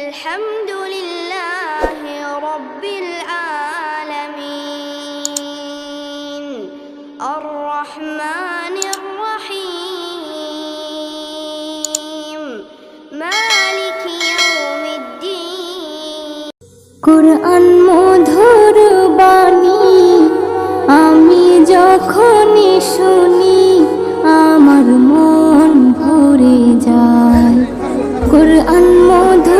الحمد لله رب العالمين الرحمن الرحيم مالك يوم الدين কোরআন মধুর বাণী আমি যখনই শুনি আমার মন ভরে যায় কোরআন মধুর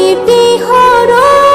স্মৃতি হরণ